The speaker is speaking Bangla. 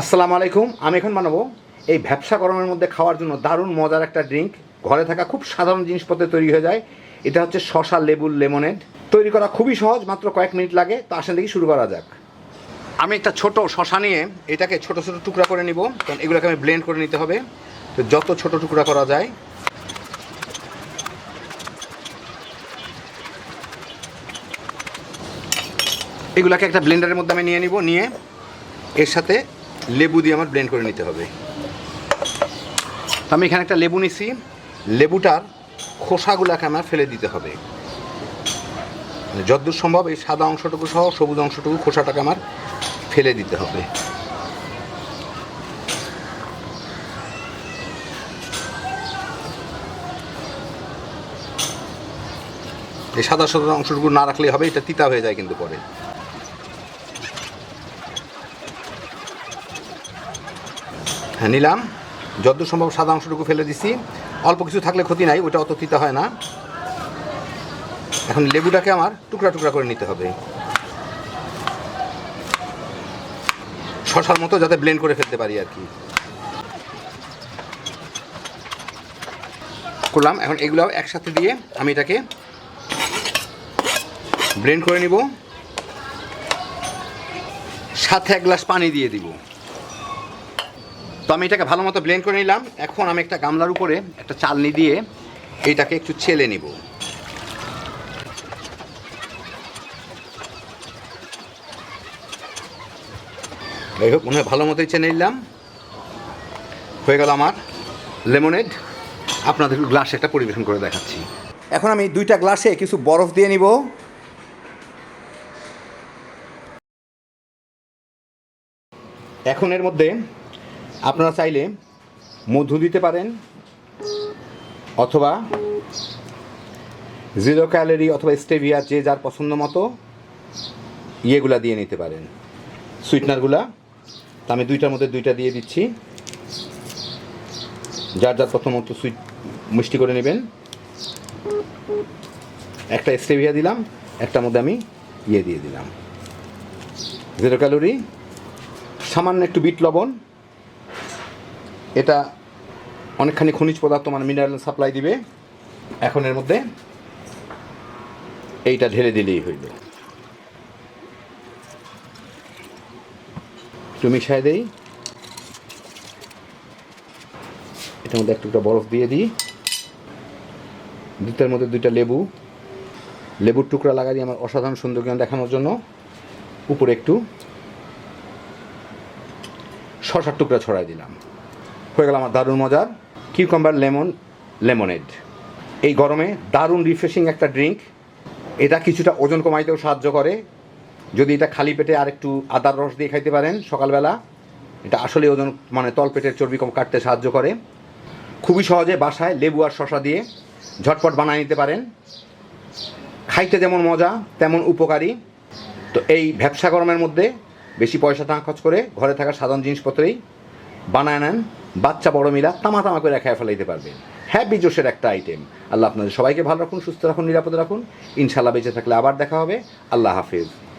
আসসালামু আলাইকুম। আমি এখন বানাবো এই ব্যবসা গরমের মধ্যে খাওয়ার জন্য দারুণ মজার একটা ড্রিঙ্ক ঘরে থাকা খুব সাধারণ জিনিসপত্রে তৈরি হয়ে যায়। এটা হচ্ছে শশা লেবুর লেমনেড তৈরি করা খুবই সহজ, মাত্র কয়েক মিনিট লাগে। তো আসেন দেখি শুরু করা যাক। আমি একটা ছোট শশা নিয়ে এটাকে ছোট ছোট টুকরা করে নিব। কারণ এগুলোকে আমি ব্লেন্ড করে নিতে হবে। তো যত ছোট টুকরা করা যায়। এগুলাকে একটা ব্লেন্ডারের মধ্যে আমি নিয়ে নিব। নিয়ে এর সাথে লেবু দিয়ে আমার ব্লেন্ড করে নিতে হবে। আমি এখানে একটা লেবু নিছি। লেবুটার খোসাগুলোকে আমার ফেলে দিতে হবে। মানে যতদূর সম্ভব এই সাদা অংশটুকু সহ সবুজ অংশটুকু খোসাটাকে আমার ফেলে দিতে হবে। এই সাদা সাদা অংশটুকু না রাখলেই হবে এটা তিতা হয়ে যায় কিন্তু পরে। নিলাম। যতদূর সম্ভব সাদা অংশটুকু ফেলে দিছি। অল্প কিছু থাকলে ক্ষতি নাই ওটা অত তিতা হয় না। এখন লেবুটাকে আমার টুকরা টুকরা করে নিতে হবে। শশার মতো যাতে ব্লেন্ড করে ফেলতে পারি আর কি। করলাম। এখন এগুলো একসাথে দিয়ে আমি এটাকে ব্লেন্ড করে নিব। সাথে এক গ্লাস পানি দিয়ে দিব। তো আমি এটাকে ভালো মতো ব্লেন্ড করে নিলাম। এখন আমি একটা গামলার উপরে একটা চালনি দিয়ে এটাকে একটু ছেলে নিব। যাই হোক, মনে হয় ভালো মতোই চেনে নিলাম। হয়ে গেল আমার লেমনেড আপনাদের গ্লাসে একটা পরিবেশন করে দেখাচ্ছি। এখন আমি দুইটা গ্লাসে কিছু বরফ দিয়ে নিব। এখন এর মধ্যে আপনারা চাইলে মধু দিতে পারেন, অথবা জিরো ক্যালোরি অথবা স্টেভিয়া যে যার পছন্দ মতো, ইয়েগুলা দিয়ে নিতে পারেন। সুইটনারগুলা তা আমি দুইটার মধ্যে দুইটা দিয়ে দিচ্ছি। যার যার প্রথমত সুইট মিষ্টি করে নেবেন। একটা স্টেভিয়া দিলাম, একটার মধ্যে আমি ইয়ে দিয়ে দিলাম। জিরো ক্যালোরি সামান্য একটু বিট লবণ এটা অনেকখানি খনিজ পদার্থ মানে মিনারেল সাপ্লাই দিবে। এখন এর মধ্যে এইটা ঢেলে দিলেই হইল একটু মিশাই দেই। এটার মধ্যে একটু একটা বরফ দিয়ে দিই। দুটার মধ্যে দুইটা লেবু। লেবুর টুকরা লাগা দিয়ে আমার অসাধারণ সৌন্দর্য দেখানোর জন্য উপরে একটু শশার টুকরা ছড়াই দিলাম। হয়ে গেল আমার দারুণ মজার কিউকাম্বার লেমন লেমনেড এই গরমে দারুণ রিফ্রেশিং একটা ড্রিঙ্ক এটা কিছুটা ওজন কমাইতেও সাহায্য করে। যদি এটা খালি পেটে আর একটু আদার রস দিয়ে খাইতে পারেন সকালবেলা, এটা আসলে ওজন মানে তলপেটের চর্বি কম কাটতে সাহায্য করে। খুবই সহজে বাসায় লেবু আর শশা দিয়ে ঝটপট বানিয়ে নিতে পারেন। খাইতে যেমন মজা, তেমন উপকারী। তো এই ব্যবসা গরমের মধ্যে বেশি পয়সা টাকা খরচ করে ঘরে থাকা সাধারণ জিনিসপত্রেই বানায় নেন। বাচ্চা, বড় মিলা তামা তামা করে খায় ফেলাইতে পারবেন। হ্যাপি জোশের একটা আইটেম আল্লাহ আপনাদের সবাইকে ভালো রাখুন, সুস্থ রাখুন, নিরাপদ রাখুন। ইনশাল্লাহ বেঁচে থাকলে আবার দেখা হবে। আল্লাহ হাফিজ।